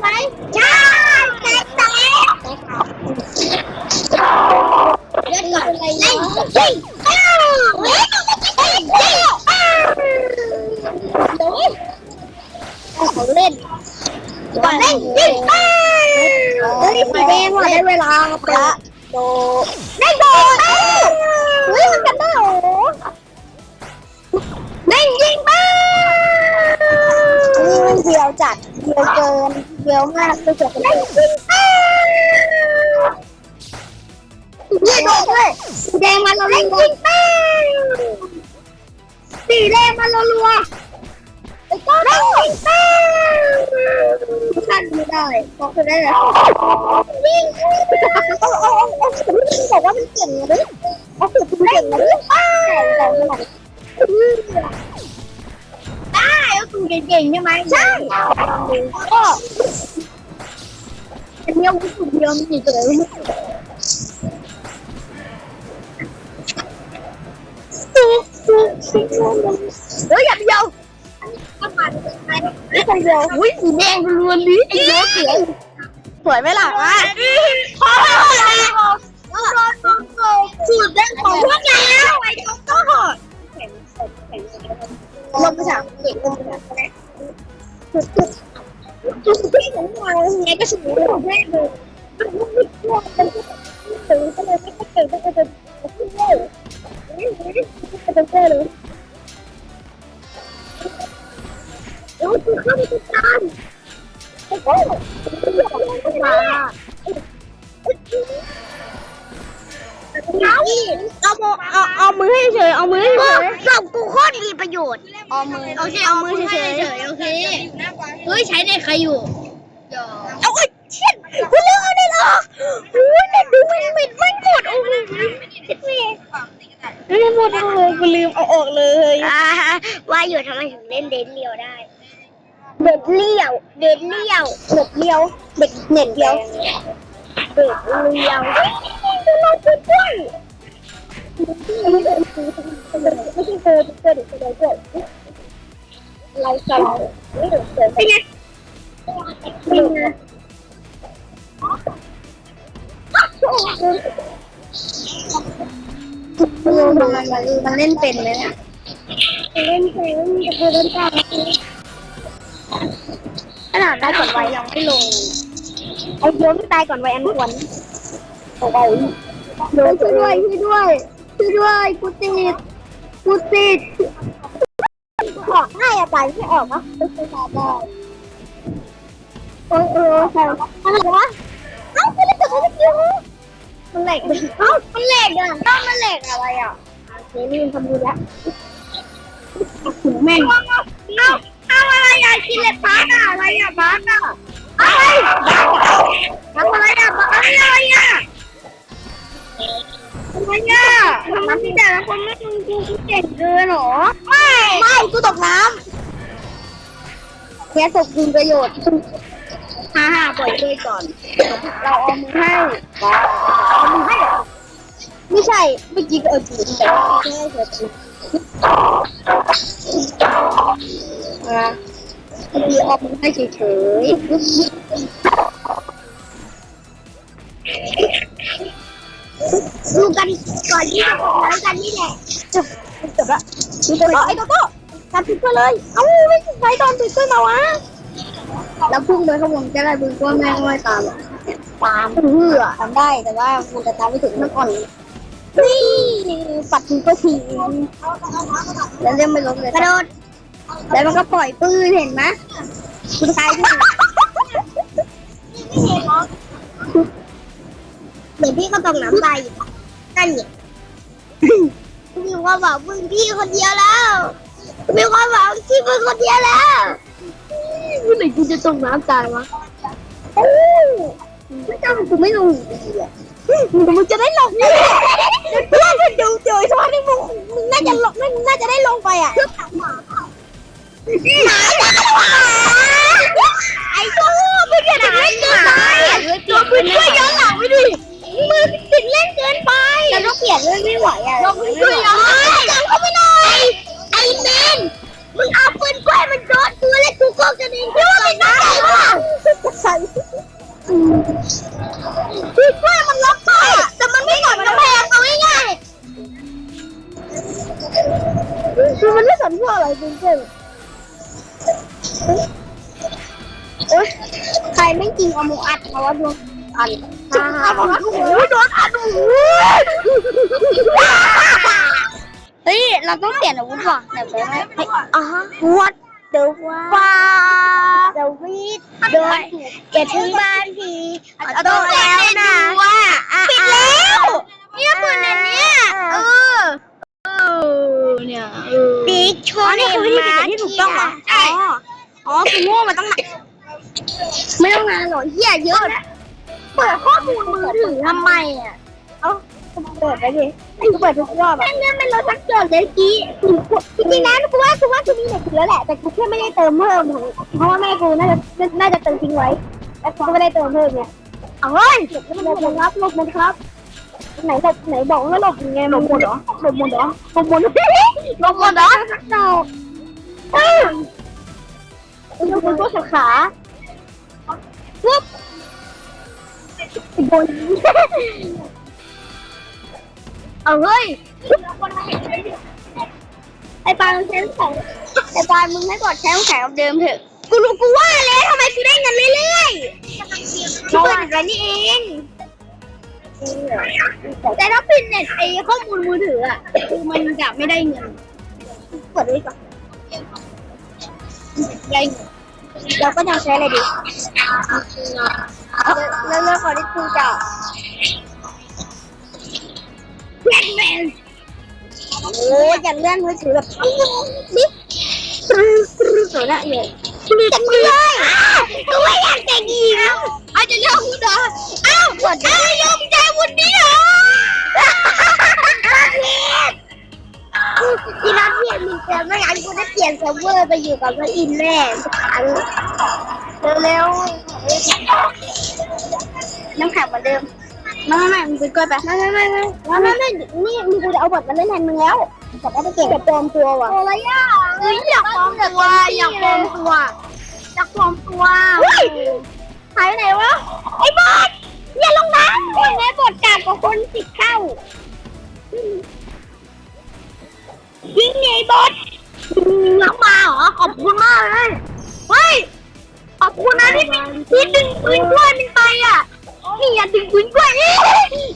ไหมใช่แตกแตกเลือดก่อนอะไรเล่นยิงอ้าวเล่นเล่นเล่นอ้าวโดนเขาเล่นก่อนเล่นยิงอ้าวเฮ้ยสีแดงว่ะได้เวลาเปิดโดได้โดนเฮ้ยมันกันได้เหรอเล่นยิงป้านี่มันเดียวจัดเดียวเกิน เดียวมากจะเกิดเป็นเล่นยิงป้านี่โดนด้วยสีแดงมาเราเล่นยิงป้าสีแดงมาเรารัวไอ้ก้อนเล่นยิงป้าท่านไม่ได้บอกเขาได้เลยยิงเอาเอาเอาเอาบอกว่ามันเก่งเลยเอาสุดมันเก่งเลยป้าแต่ขนาดได้เอาสูเก่งๆใช่ไหมใช่ก็ เป็นเดียวสุดเดียวมีตัวเลยเฮ้ยอย่าเดียวไม่ใช่เดียวอุ้ยสีแดงล้วนนี้ไอ้เยอะเสือสวยไหมล่ะวะพอแล้วสูตรแดงของพวกเราไอ้โจ๊กโต้ลงไปถามเด็กลงไปถามนะ จุดที่ของเราไงก็สูงของแม่เลยมันไม่กลัวมันตื่นก็เลยไม่ตื่นก็จะขึ้นเลยจะเป็นเจ้เลยแล้วคือข้าวมันจานโอ้โหมาเอาเอาเอาเอามือให้เฉยเอามือให้เฉยส่งกูโคตรมีประโยชน์เอามือโอเคเอามือเฉยโอเค เฮ้ยใช้ในใครอยู่เอาไอ้เชี่ยกูเลือกเอาได้หรอโอ้ยแต่ดูมันมิดไม่หมดโอ้ยคิดไม่ไม่หมดเลยกูลืมเอาออกเลยว่าอยู่ทำไมถึงเล่นเดนเลียวได้เด็ดเลี้ยวเด็ดเลี้ยวเด็ดเลี้ยวเด็ดเน็ตเลี้ยวเด็กเลี้ยวเราจะด้วยไม่ใช่เธอไม่ใช่เธอเธอเด็กเธอ เด็กเราจะไม่เด็กเธอเป็นไงเป็นไงมันมันเล่นเป็นไหมเนี่ยเล่นเป็นเธอเล่นได้ขนาดได้ก่อนไวยังไม่ลงไอ้โยมตายก่อนไวอันควรโอ้ยโยมช่วยด้วยช่วยด้วยช่วยด้วยกูติดกูติด ขอให้อาการย์ที่ออกมาไม่ใช่ได้ได้เออเออใช่อะไรวะเอ้ากูเลยตกไปเดียวมันเหล็กเอ้ามันเหล็กอะต้องมันเหล็กอะไรอะเดี๋ยวนี่ทำดูแล้วแม่งเอ้าเอาอะไรอะกินเหล็กพาร์กอะอะไรอะพาร์กอะอะไรทำอะไรอะอะไรอะ ทำไมอะทำไมพี่แต่ละคนไม่ดูกูกูเก่งเกินหรอ ไม่ ไม่กูตกน้ำแค่ตกคุณประโยชน์ฮ่าฮ่าปล่อยเลยก่อน เราเอามือให้เอามือให้เหรอไม่ใช่ เมื่อกี้ก็เอาจริงแต่ไม่ใช่เธอจริงอะพอดีออกมาให้เฉยๆ กันก่อนที่จะออกมากันนี่แหละจบจบละดูตัวไอ้โตโต้ทำพิกเกอร์เลย เอ้าไม่ใช่ตอนพิกเกอร์มาวะแล้วพุ่งไปข้างบนจะได้บึงว่าแม่งไม่ตามหรอกตามเพื่อทำได้แต่ว่ามันจะตามไม่ถึงเมื่อก่อนนี่ปัดทิ้งก็ทีแล้วเล่นไม่ลงเลยกระโดดแล้วมันก็ปล่อยปืนเห็นไหมคุณตายด้วยเหมือนพี่ก็ต้องน้ำตายอยู่นั่นเนี่ย มีความหวังมึงพี่คนเดียวแล้ว มีความหวังที่มึงคนเดียวแล้วเมื่อไหร่กูจะต้องน้ำตายวะโอ้ไม่จำกูไม่ลงดีอะมึงจะได้ลงนี่เพื่อนมันดูเจอสวัสดีมึงมึงน่าจะลงน่าจะได้ลงไปอะคือถามหมาเปล่าหมาหมาไอ้ตัวมึงอย่าติดเล่นเกินไปตัวมึงช่วยย้อนหลังไปดิ มือติดเล่นเกินไปแต้ก็เขียนเล่นไม่ไหวอะลราไม่ไหวจังเข้าไปหน่อยไอ้เมนมึงเอาปืนแกล้วมันโดนตัวและกูก็กระเด็นคิดว่าเป็หนักเตะวะปืนกล้วยมันล็อกตัวแต่มันไม่หล่นกระแพงเอาง่ายคือมันไม่สนพ่ออะไรจริงๆโอ๊ใครไม่จริงเอาหมูอัดเพราะว่าดวงอัน โอ้โหโดนอัดโอ้โหเฮ้ย เราต้องเปลี่ยนอาวุธว่ะเดี๋ยวไปให้อะฮะวัดเดี๋ยวว่าเดี๋ยววีดเดินจะถึงบ้านทีเอาต้องแล้วนะว่าปิดแล้วเนี่ยคนนั้นเนี่ยเออเออเนี่ยเออบิ๊กชนนี่คือวิธีเปลี่ยนที่ถูกต้องเหรอใช่อ๋อคือโง่มาตั้งนานไม่ต้องงานหรอเหี้ยเยอะนะ เปิดข้อมูลมือถือทำไมอะเอ้าเปิดไปดิไอ้กูเปิดทุกรอบอะแม่งไม่ลดสักจดเลยกี้จริงๆนะกูว่ากูว่ากูมีเน็ตถึงแล้วแหละแต่กูแค่ไม่ได้เติมเพิ่มเพราะว่าแม่กูน่าจะน่าจะเติมทิ้งไว้แต่กูไม่ได้เติมเพิ่มไงเอาเฮ้ยหลบมันครับหลบมันครับ ไหนหลบไหนบอกว่าหลบยังไงหลบหมดเหรอหลบหมดเหรอหลบหมดหลบหมดเหรอสักดอกเออคุณคุณพวกขาปุ๊บ บนเอาเฮ้ยไอ้ปลามึงใช้น้ำแข็งไอ้ปลามึงให้กดใช้น้ำแข็งกับเดิมเถอะ กูรู้กูว่าแล้วทำไมกูได้เงินเรื่อยๆเปิดอะไรนี่เองแต่ถ้าปิดเน็ตไอ้ข้อมูลมือถืออะคือมันจะไม่ได้เงินกดด้วยก่อนได้เงิน เราก็จะใช้อะไรดีแล้วแล้วขอที่คุณจะแบทแมนโอ้ยอย่าเลื่อนมือถือแบบบิ๊กปรึ๊ดปรึ๊ดเลยนะเนี่ยจังเลยก็ไมอยากแต่งอีกอาจจะเลือกคุณเหรออ้าวอ้าวยอมใจคุณนี่เหรอ ที่นัดเปลี่ยนมีเจอไม่งั้นกูได้เปลี่ยนเซิร์ฟเวอร์ไปอยู่กับพระอินทร์แน่ทุกครั้งเร็วๆน้ำแข็งเหมือนเดิมไม่ไม่ไม่มึงไปกล้วยไปไม่ไม่ไม่ไม่ไม่ไม่ไม่นี่มึงกูจะเอาบทมาเล่นแทนมึงแล้วแต่ได้ไปเก่งกับปลอมตัวว่ะโอ้ยอะเฮ้ยอยากปลอมตัวอยากปลอมตัวอยากปลอมตัวหายไปไหนวะไอ้บอสอย่าลงน้ำคนแม่บทกาดกว่าคนสิบเท่า ยิงไงบอสน้องมาเหรอขอบคุณมากเลยเฮ้ยขอบคุณนะที่ที่ดึงปืนกล้วยมันไปอะนี่อย่าดึงปืนกล้วยเอ๊ะ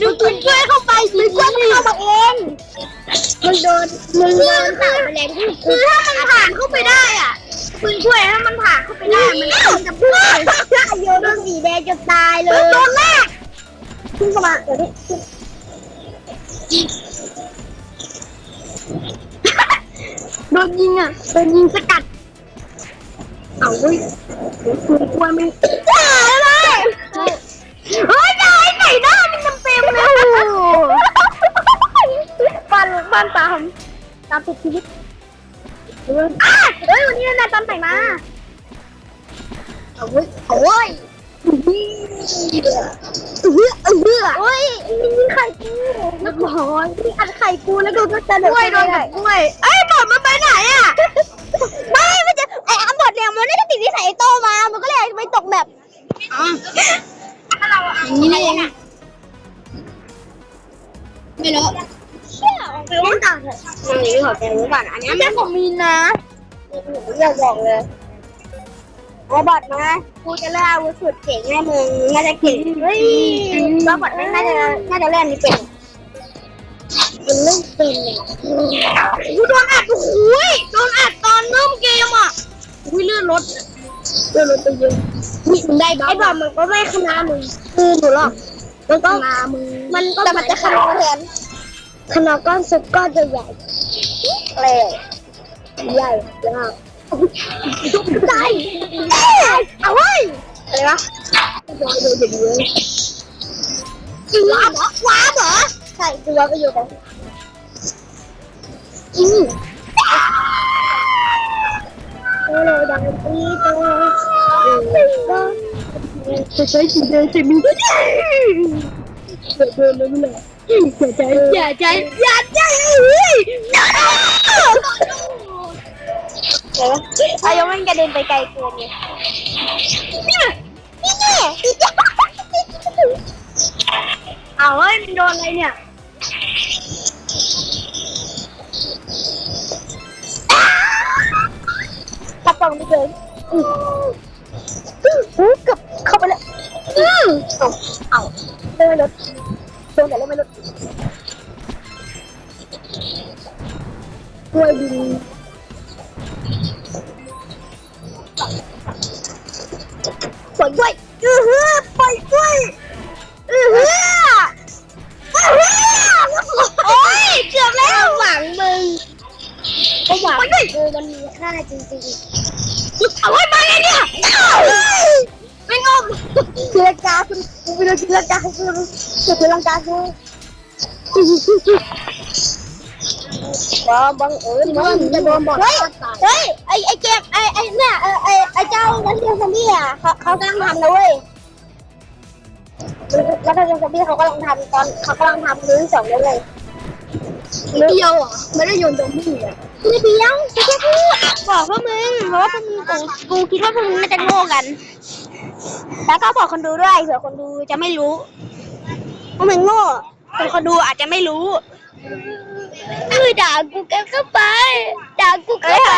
ดึงปืนกล้วยเข้าไปปืนกล้วยมันเข้ามาเองมันโดนมันโดนสาดแมลงคือถ้ามันผ่านเข้าไปได้อะปืนกล้วยถ้ามันผ่านเข้าไปได้มันก็จะพุ่งไปโยนโดนสีแดงจนตายเลยโดนแรกขึ้นเข้ามาเดี๋ยวนี้ โดนยิงอะโดนยิงสกัด เอาเว้ยเดี๋ยวคุณกลัวมันจ้าเลยเฮ้ยนายไหนหน้ามันเต็มๆเลยปันปันตามตามติดชีวิตอะเฮ้ยวันนี้นายตามไหนมาเอาเว้ยเอาเว้ยเออเออเฮ้ยนี่ไข่กูนักบอลนี่อันไข่กูแล้วกูก็จะเดินไปโดนกับกล้วยเอ้ยบอลมัน ไปไหนอะ ไม่มันจะไอ้อัมบอดเนี่ยมันไม่ได้ติดนิสัยไอ้โตมา มันก็เลยไปตกแบบอ๋ออย่างนี้นี่เองไม่รู้เชี่ยไปว่าต่างเถอะอันนี้ขอแกรู้ก่อนอันนี้ไม่ใช่ของมีนนะอยากบอกเลยไอ้บอดมากูจะเล่นอาวุธสุดเจ๋งแน่มึงน่าจะเก่งเฮ้ยแล้วบอดไม่น่าจะน่าจะเล่นนี่เป็นมัน เล่นเป็นเนี่ยกูโดนอัดโอ้โหยโดนอัดตอนเริ่มเกมอะอุ้ยเลื่อนรถเลื่อนรถไปเยอะนี่มึงได้บ้าไอ้บอดมันก็ไม่ขนาดมึงคือหนูหรอกมันก็มามึงมันแต่มันจะขนาดแทนขนาดก้อนซุปก้อนใหญ่ๆเลยใหญ่ยากทุกใจเอาเว้ยอะไรวะโดนโดนอย่างเงี้ยว้าบเหรอว้าบเหรอใช่ตัวก็อยู่ตรง อืมโอ้โหดังปีโตก็จะใช้สีแดงใช่ไหมเดินเดินแล้วไม่เลยอย่าใจอย่าใจอย่าใจเดี๋ยวอายุมันกระเด็นไปไกลเกินไงนี่นี่นี่เอาเฮ้ยมันโดนอะไรเนี่ย ขับฝั่งไม่เลยอืออู้เกือบเข้าไปแล้วอือเอาเอาเดินรถโดนแต่เล่นไม่รถกล้วยดินปล่อยกล้วยอือฮื มันมีค่าจริงๆเอาไว้มาไงเนี่ยไม่งงตีลังกาคุณคุณไปดูตีลังกาคุณคุณตีลังกาคุณบอมบังเอิญมันจะโดนบอดเฮ้ยเฮ้ยไอไอเกมไอไอเนี่ยไอไอไอเจ้านักเรียนซอมบี้อะเขาเขากำลังทำนะเว้ยนักเรียนซอมบี้เขากำลังทำตอนเขากำลังทำมื้อสองเลย เดียวอะไม่ได้โยนตรงที่อะคือเดียวกูแค่พูดบอกพวกมึงเพราะว่าพวกมึงกูกูคิดว่าพวกมึงน่าจะโง่กัน แล้วก็บอกคนดูด้วยเผื่อคนดูจะไม่รู้ว่ามึงโง่แต่คนดูอาจจะไม่รู้คือด่ากูแกก็ไปด่ากูก็ไป